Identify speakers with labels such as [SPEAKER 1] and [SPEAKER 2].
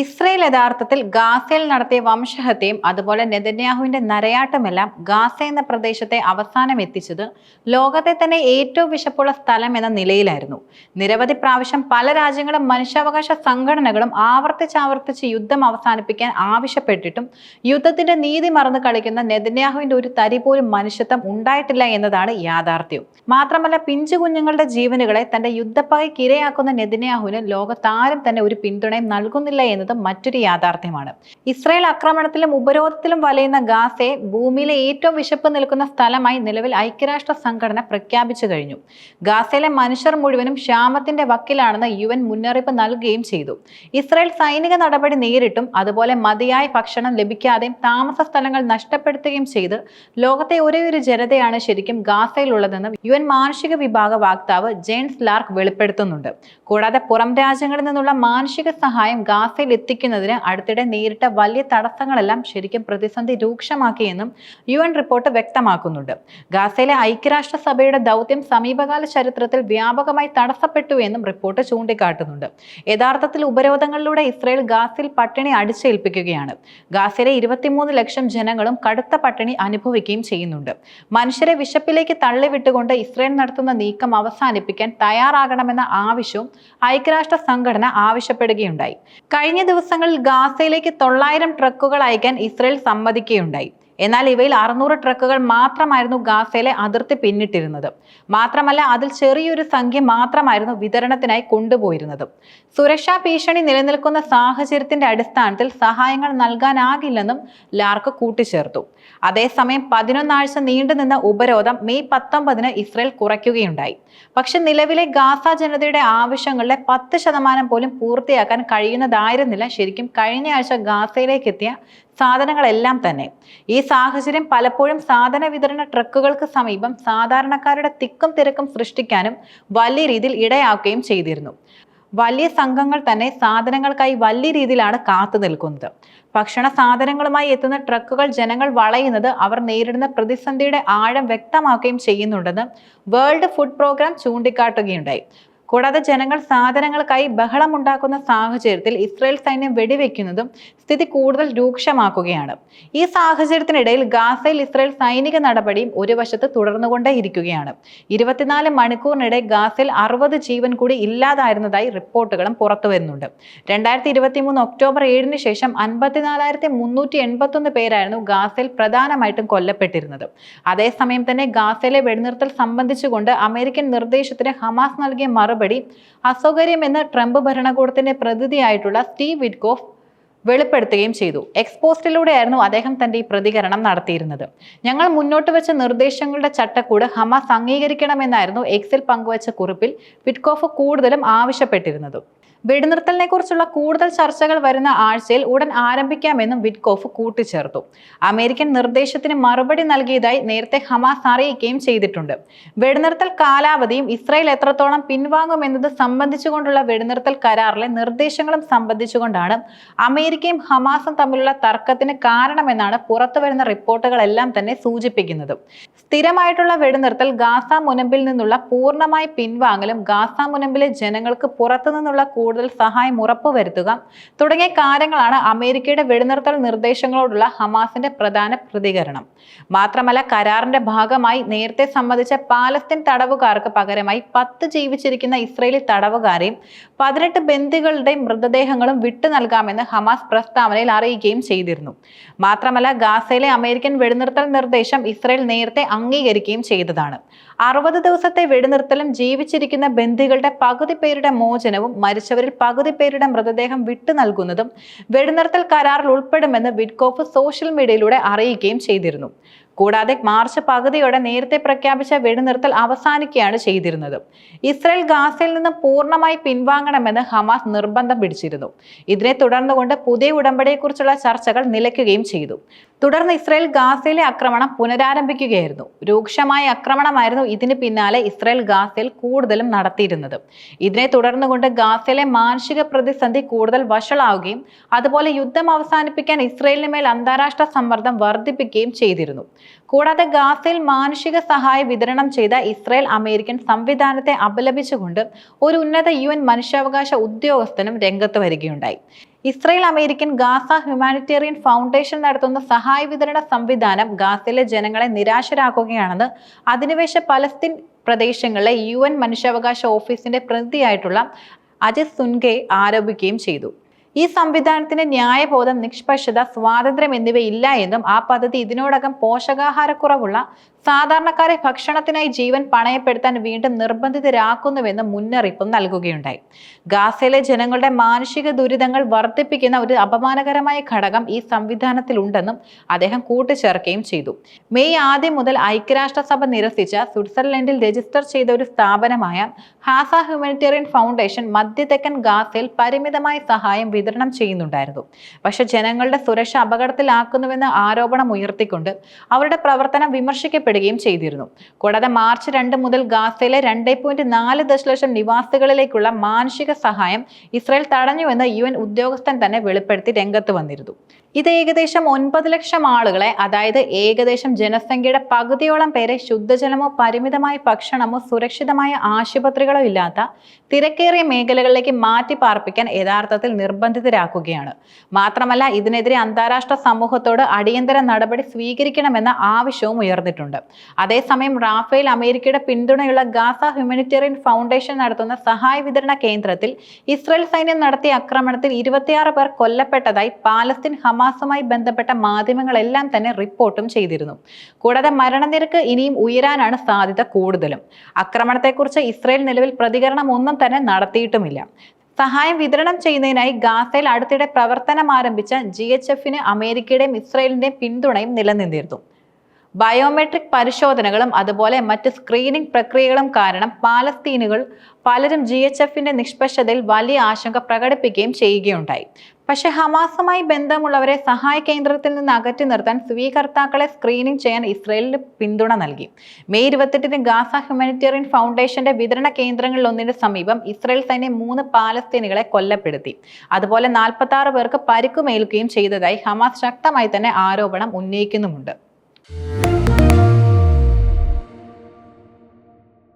[SPEAKER 1] Israel യഥാർത്ഥത്തിൽ ഗാസയിൽ നടത്തിയ വംശഹത്യയും അതുപോലെ നെതന്യാഹുവിന്റെ നരയാട്ടമെല്ലാം ഗാസ എന്ന പ്രദേശത്തെ അവസാനം എത്തിച്ചത് ലോകത്തെ തന്നെ ഏറ്റവും വിശപ്പുള്ള സ്ഥലം എന്ന നിലയിലായിരുന്നു. നിരവധി പ്രാവശ്യം പല രാജ്യങ്ങളും മനുഷ്യാവകാശ സംഘടനകളും ആവർത്തിച്ചാവർത്തിച്ച് യുദ്ധം അവസാനിപ്പിക്കാൻ ആവശ്യപ്പെട്ടിട്ടും യുദ്ധത്തിന്റെ നീതി മറന്നു കളിക്കുന്ന നെതന്യാഹുവിന്റെ ഒരു തരി പോലും മനുഷ്യത്വം ഉണ്ടായിട്ടില്ല എന്നതാണ് യാഥാർത്ഥ്യം. മാത്രമല്ല പിഞ്ചു കുഞ്ഞുങ്ങളുടെ ജീവനുകളെ തന്റെ യുദ്ധപ്പകയ്ക്ക് ഇരയാക്കുന്ന നെതന്യാഹുവിന് ലോകത്താരും തന്നെ ഒരു പിന്തുണയും നൽകുന്നില്ല എന്നത് മറ്റൊരു യാഥാർത്ഥ്യമാണ്. ഇസ്രയേൽ ആക്രമണത്തിലും ഉപരോധത്തിലും വലയുന്ന ഗാസയെ ഭൂമിയിലെ ഏറ്റവും വിശപ്പ് നിൽക്കുന്ന സ്ഥലമായി നിലവിൽ ഐക്യരാഷ്ട്ര സംഘടന പ്രഖ്യാപിച്ചു കഴിഞ്ഞു. ഗാസയിലെ മനുഷ്യർ മുഴുവനും ക്ഷാമത്തിന്റെ വക്കിലാണെന്ന് യു എൻ മുന്നറിയിപ്പ് നൽകുകയും ചെയ്തു. ഇസ്രയേൽ സൈനിക നടപടി നേരിട്ടും അതുപോലെ മതിയായ ഭക്ഷണം ലഭിക്കാതെയും താമസ സ്ഥലങ്ങൾ നഷ്ടപ്പെടുത്തുകയും ചെയ്ത് ലോകത്തെ ഒരേ ഒരു ജനതയാണ് ശരിക്കും ഗാസയിലുള്ളതെന്ന് യു എൻ മാനുഷിക വിഭാഗ വക്താവ് ജെയിംസ് ലാർക്ക് വെളിപ്പെടുത്തുന്നുണ്ട്. കൂടാതെ പുറം രാജ്യങ്ങളിൽ നിന്നുള്ള മാനുഷിക സഹായം ഗാസയിൽ എത്തിക്കുന്നതിന് അടുത്തിടെ നേരിട്ട വലിയ തടസ്സങ്ങളെല്ലാം ശരിക്കും പ്രതിസന്ധി രൂക്ഷമാക്കിയെന്നും യു എൻ റിപ്പോർട്ട് വ്യക്തമാക്കുന്നുണ്ട്. ഗാസയിലെ ഐക്യരാഷ്ട്ര സഭയുടെ ദൗത്യം സമീപകാല ചരിത്രത്തിൽ വ്യാപകമായി തടസ്സപ്പെട്ടു എന്നും റിപ്പോർട്ട് ചൂണ്ടിക്കാട്ടുന്നുണ്ട്. യഥാർത്ഥത്തിൽ ഉപരോധങ്ങളിലൂടെ ഇസ്രയേൽ ഗാസയിൽ പട്ടിണി അടിച്ചേൽപ്പിക്കുകയാണ്. ഗാസയിലെ ഇരുപത്തിമൂന്ന് ലക്ഷം ജനങ്ങളും കടുത്ത പട്ടിണി അനുഭവിക്കുകയും ചെയ്യുന്നുണ്ട്. മനുഷ്യരെ വിശപ്പിലേക്ക് തള്ളിവിട്ടുകൊണ്ട് ഇസ്രയേൽ നടത്തുന്ന നീക്കം അവസാനിപ്പിക്കാൻ തയ്യാറാകണമെന്ന ആവശ്യവും ഐക്യരാഷ്ട്ര സംഘടന ആവശ്യപ്പെടുകയുണ്ടായി. കഴിഞ്ഞ ദിവസങ്ങളിൽ ഗാസയിലേക്ക് തൊള്ളായിരം ട്രക്കുകൾ അയക്കാൻ ഇസ്രയേൽ സമ്മതിക്കുകയുണ്ടായി. എന്നാൽ ഇവയിൽ അറുന്നൂറ് ട്രക്കുകൾ മാത്രമായിരുന്നു ഗാസയിലെ അതിർത്തി പിന്നിട്ടിരുന്നത്. മാത്രമല്ല അതിൽ ചെറിയൊരു സംഖ്യ മാത്രമായിരുന്നു വിതരണത്തിനായി കൊണ്ടുപോയിരുന്നത്. സുരക്ഷാ ഭീഷണി നിലനിൽക്കുന്ന സാഹചര്യത്തിന്റെ അടിസ്ഥാനത്തിൽ സഹായങ്ങൾ നൽകാനാകില്ലെന്നും ലാർക്ക് കൂട്ടിച്ചേർത്തു. അതേസമയം പതിനൊന്നാഴ്ച നീണ്ടുനിന്ന ഉപരോധം മെയ് പത്തൊമ്പതിന് ഇസ്രയേൽ കുറയ്ക്കുകയുണ്ടായി. പക്ഷെ നിലവിലെ ഗാസ ജനതയുടെ ആവശ്യങ്ങളുടെ പത്ത് ശതമാനം പോലും പൂർത്തിയാക്കാൻ കഴിയുന്നതായിരുന്നില്ല. ശരിക്കും കഴിഞ്ഞ ആഴ്ച ഗാസയിലേക്ക് എത്തിയ സാധനങ്ങളെല്ലാം തന്നെ. ഈ സാഹചര്യം പലപ്പോഴും സാധന വിതരണ ട്രക്കുകൾക്ക് സമീപം സാധാരണക്കാരുടെ തിക്കും തിരക്കും സൃഷ്ടിക്കാനും വലിയ രീതിയിൽ ഇടയാക്കുകയും ചെയ്തിരുന്നു. വലിയ സംഘങ്ങൾ തന്നെ സാധനങ്ങൾക്കായി വലിയ രീതിയിലാണ് കാത്തു നിൽക്കുന്നത്. ഭക്ഷണ സാധനങ്ങളുമായി എത്തുന്ന ട്രക്കുകൾ ജനങ്ങൾ വളയുന്നത് അവർ നേരിടുന്ന പ്രതിസന്ധിയുടെ ആഴം വ്യക്തമാക്കുകയും ചെയ്യുന്നുണ്ടെന്ന് വേൾഡ് ഫുഡ് പ്രോഗ്രാം ചൂണ്ടിക്കാട്ടുകയുണ്ടായി. കൂടാതെ ജനങ്ങൾ സാധനങ്ങൾക്കായി ബഹളമുണ്ടാക്കുന്ന സാഹചര്യത്തിൽ ഇസ്രായേൽ സൈന്യം വെടിവെക്കുന്നതും സ്ഥിതി കൂടുതൽ രൂക്ഷമാക്കുകയാണ്. ഈ സാഹചര്യത്തിനിടയിൽ ഗാസയിൽ ഇസ്രായേൽ സൈനിക നടപടിയും ഒരു വശത്ത് തുടർന്നുകൊണ്ടേയിരിക്കുകയാണ് ഇരുപത്തിനാല് മണിക്കൂറിനിടെ ഗാസയിൽ അറുപത് ജീവൻ കൂടി ഇല്ലാതായിരുന്നതായി റിപ്പോർട്ടുകളും പുറത്തു വരുന്നുണ്ട്. രണ്ടായിരത്തി ഇരുപത്തി മൂന്ന് ഒക്ടോബർ ഏഴിന് ശേഷം അൻപത്തിനാലായിരത്തി മുന്നൂറ്റി എൺപത്തൊന്ന് പേരായിരുന്നു ഗാസയിൽ പ്രധാനമായിട്ടും കൊല്ലപ്പെട്ടിരുന്നത്. അതേസമയം തന്നെ ഗാസയിലെ വെടിനിർത്തൽ സംബന്ധിച്ചുകൊണ്ട് അമേരിക്കൻ നിർദ്ദേശത്തിന് ഹമാസ് നൽകിയ മറുപടി അസൗകര്യമെന്ന് ട്രംപ് ഭരണകൂടത്തിന്റെ പ്രതിനിധിയായിട്ടുള്ള സ്റ്റീവ് വിറ്റ്കോഫ് വെളിപ്പെടുത്തുകയും ചെയ്തു. എക്സ്പോസ്റ്റിലൂടെയായിരുന്നു അദ്ദേഹം തന്റെ ഈ പ്രതികരണം നടത്തിയിരുന്നത്. ഞങ്ങൾ മുന്നോട്ട് വെച്ച നിർദ്ദേശങ്ങളുടെ ചട്ടക്കൂട് ഹമാസ് അംഗീകരിക്കണമെന്നായിരുന്നു എക്സിൽ പങ്കുവച്ച കുറിപ്പിൽ വിറ്റ്കോഫ് കൂടുതലും ആവശ്യപ്പെട്ടിരുന്നത്. വെടിനിർത്തലിനെ കുറിച്ചുള്ള കൂടുതൽ ചർച്ചകൾ വരുന്ന ആഴ്ചയിൽ ഉടൻ ആരംഭിക്കാമെന്നും വിറ്റ്കോഫ് കൂട്ടിച്ചേർത്തു. അമേരിക്കൻ നിർദ്ദേശത്തിന് മറുപടി നൽകിയതായി നേരത്തെ ഹമാസ് അറിയിക്കുകയും ചെയ്തിട്ടുണ്ട്. വെടിനിർത്തൽ കാലാവധിയും ഇസ്രായേൽ എത്രത്തോളം പിൻവാങ്ങുമെന്നത് സംബന്ധിച്ചുകൊണ്ടുള്ള വെടിനിർത്തൽ കരാറിലെ നിർദ്ദേശങ്ങളും സംബന്ധിച്ചുകൊണ്ടാണ് അമേരിക്കയും ഹമാസും തമ്മിലുള്ള തർക്കത്തിന് കാരണമെന്നാണ് പുറത്തുവരുന്ന റിപ്പോർട്ടുകളെല്ലാം തന്നെ സൂചിപ്പിക്കുന്നത്. സ്ഥിരമായിട്ടുള്ള വെടിനിർത്തൽ ഗാസ മുനമ്പിൽ നിന്നുള്ള പൂർണമായി പിൻവാങ്ങലും ഗാസ മുനമ്പിലെ ജനങ്ങൾക്ക് പുറത്തു നിന്നുള്ള കൂടുതൽ സഹായം ഉറപ്പുവരുത്തുക തുടങ്ങിയ കാര്യങ്ങളാണ് അമേരിക്കയുടെ വെടിനിർത്തൽ നിർദ്ദേശങ്ങളോടുള്ള ഹമാസിന്റെ പ്രധാന പ്രതികരണം. മാത്രമല്ല കരാറിന്റെ ഭാഗമായി നേരത്തെ സംബന്ധിച്ച പാലസ്തീൻ തടവുകാർക്ക് പകരമായി പത്ത് ജീവിച്ചിരിക്കുന്ന ഇസ്രയേലി തടവുകാരെയും പതിനെട്ട് ബന്ദികളുടെയും മൃതദേഹങ്ങളും വിട്ടു നൽകാമെന്ന് ഹമാസ് പ്രസ്താവനയിൽ അറിയിക്കുകയും ചെയ്തിരുന്നു. മാത്രമല്ല ഗാസയിലെ അമേരിക്കൻ വെടിനിർത്തൽ നിർദ്ദേശം ഇസ്രയേൽ നേരത്തെ അംഗീകരിക്കുകയും ചെയ്തതാണ്. അറുപത് ദിവസത്തെ വെടിനിർത്തലും ജീവിച്ചിരിക്കുന്ന ബന്ദികളുടെ പകുതി പേരുടെ മോചനവും മരിച്ചവരിൽ പകുതി പേരുടെ മൃതദേഹം വിട്ടു നൽകുന്നതും വെടിനിർത്തൽ കരാറിൽ ഉൾപ്പെടുമെന്ന് വിഡ്കോഫ് സോഷ്യൽ മീഡിയയിലൂടെ അറിയിക്കുകയും ചെയ്തിരുന്നു. കൂടാതെ മാർച്ച് പകുതിയോടെ നേരത്തെ പ്രഖ്യാപിച്ച വെടിനിർത്തൽ അവസാനിക്കുകയാണ് ചെയ്തിരുന്നത്. ഇസ്രായേൽ ഗാസയിൽ നിന്ന് പൂർണമായി പിൻവാങ്ങണമെന്ന് ഹമാസ് നിർബന്ധം പിടിച്ചിരുന്നു. ഇതിനെ തുടർന്നുകൊണ്ട് പുതിയ ഉടമ്പടിയെക്കുറിച്ചുള്ള ചർച്ചകൾ നിലയ്ക്കുകയും ചെയ്തു. തുടർന്ന് ഇസ്രായേൽ ഗാസയിലെ ആക്രമണം പുനരാരംഭിക്കുകയായിരുന്നു. രൂക്ഷമായ ആക്രമണമായിരുന്നു ഇതിന് പിന്നാലെ ഇസ്രായേൽ ഗാസയിൽ കൂടുതലും നടത്തിയിരുന്നത്. ഇതിനെ തുടർന്നുകൊണ്ട് ഗാസയിലെ മാനുഷിക പ്രതിസന്ധി കൂടുതൽ വഷളാവുകയും അതുപോലെ യുദ്ധം അവസാനിപ്പിക്കാൻ ഇസ്രയേലിന് മേൽ അന്താരാഷ്ട്ര സമ്മർദ്ദം വർദ്ധിപ്പിക്കുകയും ചെയ്തിരുന്നു. കൂടാതെ ഗാസയിൽ മാനുഷിക സഹായം വിതരണം ചെയ്ത ഇസ്രായേൽ അമേരിക്കൻ സംവിധാനത്തെ അപലപിച്ചുകൊണ്ട് ഒരു ഉന്നത യു എൻ മനുഷ്യാവകാശ ഉദ്യോഗസ്ഥനും രംഗത്ത് വരികയുണ്ടായി. Israel American Gaza humanitarian foundation നടത്തുന്ന സഹായ വിതരണ സംവിധാനം ഗാസയിലെ ജനങ്ങളെ നിരാശരാക്കുകയാണെന്ന് അധിനിവേശ പലസ്തീൻ പ്രദേശങ്ങളിലെ യു എൻ മനുഷ്യാവകാശ ഓഫീസിന്റെ പ്രതിയായിട്ടുള്ള അജിത് സുൻകെ ആരോപിക്കുകയും ചെയ്തു. ഈ സംവിധാനത്തിന് ന്യായബോധം നിഷ്പക്ഷത സ്വാതന്ത്ര്യം എന്നിവയില്ല എന്നും ആ പദ്ധതി ഇതിനോടകം പോഷകാഹാരക്കുറവുള്ള സാധാരണക്കാരെ ഭക്ഷണത്തിനായി ജീവൻ പണയപ്പെടുത്താൻ വീണ്ടും നിർബന്ധിതരാക്കുന്നുവെന്നും മുന്നറിയിപ്പും നൽകുകയുണ്ടായി. ഗാസയിലെ ജനങ്ങളുടെ മാനുഷിക ദുരിതങ്ങൾ വർദ്ധിപ്പിക്കുന്ന ഒരു അപമാനകരമായ ഘടകം ഈ സംവിധാനത്തിലുണ്ടെന്നും അദ്ദേഹം കൂട്ടിച്ചേർക്കുകയും ചെയ്തു. മെയ് ആദ്യം മുതൽ ഐക്യരാഷ്ട്രസഭ നിരസിച്ച സ്വിറ്റ്സർലൻഡിൽ രജിസ്റ്റർ ചെയ്ത ഒരു സ്ഥാപനമായ ഹാസ ഹ്യൂമാനിറ്റേറിയൻ ഫൗണ്ടേഷൻ മധ്യതെക്കൻ ഗാസയിൽ പരിമിതമായ സഹായം വിതരണം ചെയ്യുന്നുണ്ടായിരുന്നു. പക്ഷെ ജനങ്ങളുടെ സുരക്ഷ അപകടത്തിലാക്കുന്നുവെന്ന ആരോപണം ഉയർത്തിക്കൊണ്ട് അവരുടെ പ്രവർത്തനം വിമർശിക്കപ്പെടുകയും ചെയ്തിരുന്നു. കൂടാതെ മാർച്ച് രണ്ട് മുതൽ ഗാസയിലെ രണ്ട് പോയിന്റ് നാല് ദശലക്ഷം നിവാസികളിലേക്കുള്ള മാനുഷിക സഹായം ഇസ്രായേൽ തടഞ്ഞുവെന്ന് യു എൻ ഉദ്യോഗസ്ഥൻ തന്നെ വെളിപ്പെടുത്തി രംഗത്ത് വന്നിരുന്നു. ഇത് ഏകദേശം ഒൻപത് ലക്ഷം ആളുകളെ അതായത് ഏകദേശം ജനസംഖ്യയുടെ പകുതിയോളം പേരെ ശുദ്ധജലമോ പരിമിതമായ ഭക്ഷണമോ സുരക്ഷിതമായ ആശുപത്രികളോ ഇല്ലാത്ത തിരക്കേറിയ മേഖലകളിലേക്ക് മാറ്റി പാർപ്പിക്കാൻ യഥാർത്ഥത്തിൽ നിർബന്ധിതരാക്കുകയാണ് മാത്രമല്ല ഇതിനെതിരെ അന്താരാഷ്ട്ര സമൂഹത്തോട് അടിയന്തര നടപടി സ്വീകരിക്കണമെന്ന ആവശ്യവും ഉയർന്നിട്ടുണ്ട്. അതേസമയം റാഫേൽ അമേരിക്കയുടെ പിന്തുണയുള്ള ഗാസ ഹ്യൂമാനിറ്റേറിയൻ ഫൗണ്ടേഷൻ നടത്തുന്ന സഹായ വിതരണ കേന്ദ്രത്തിൽ ഇസ്രയേൽ സൈന്യം നടത്തിയ ആക്രമണത്തിൽ ഇരുപത്തിയാറ് പേർ കൊല്ലപ്പെട്ടതായി പാലസ്തീൻ ഹമാസുമായി ബന്ധപ്പെട്ട മാധ്യമങ്ങളെല്ലാം തന്നെ റിപ്പോർട്ടും ചെയ്തിരുന്നു. കൂടാതെ മരണനിരക്ക് ഇനിയും ഉയരാനാണ് സാധ്യത കൂടുതലും. ആക്രമണത്തെക്കുറിച്ച് ഇസ്രയേൽ നിലവിൽ പ്രതികരണം ഒന്നും തന്നെ നടത്തിയിട്ടുമില്ല. സഹായം വിതരണം ചെയ്യുന്നതിനായി ഗാസയിൽ അടുത്തിടെ പ്രവർത്തനം ആരംഭിച്ച ജി എച്ച് എഫിന് അമേരിക്കയുടെയും ഇസ്രയേലിന്റെയും പിന്തുണയും നിലനിന്നിരുന്നു. ബയോമെട്രിക് പരിശോധനകളും അതുപോലെ മറ്റ് സ്ക്രീനിംഗ് പ്രക്രിയകളും കാരണം പാലസ്തീനുകൾ പലരും ജി എച്ച് എഫിന്റെ നിഷ്പക്ഷതയിൽ വലിയ ആശങ്ക പ്രകടിപ്പിക്കുകയും ചെയ്യുകയുണ്ടായി. പക്ഷേ ഹമാസുമായി ബന്ധമുള്ളവരെ സഹായ കേന്ദ്രത്തിൽ നിന്ന് അകറ്റി നിർത്താൻ സ്വീകർത്താക്കളെ സ്ക്രീനിംഗ് ചെയ്യാൻ ഇസ്രയേലിന് പിന്തുണ നൽകി. മെയ് ഇരുപത്തെട്ടിന് ഗാസ ഹ്യൂമാനിറ്റേറിയൻ ഫൗണ്ടേഷന്റെ വിതരണ കേന്ദ്രങ്ങളിൽ ഒന്നിന്റെ സമീപം ഇസ്രയേൽ സൈന്യം മൂന്ന് പാലസ്തീനികളെ കൊല്ലപ്പെടുത്തി. അതുപോലെ നാൽപ്പത്തി ആറ് പേർക്ക് പരിക്കുമേൽക്കുകയും ചെയ്തതായി ഹമാസ് ശക്തമായി തന്നെ ആരോപണം ഉന്നയിക്കുന്നുമുണ്ട്.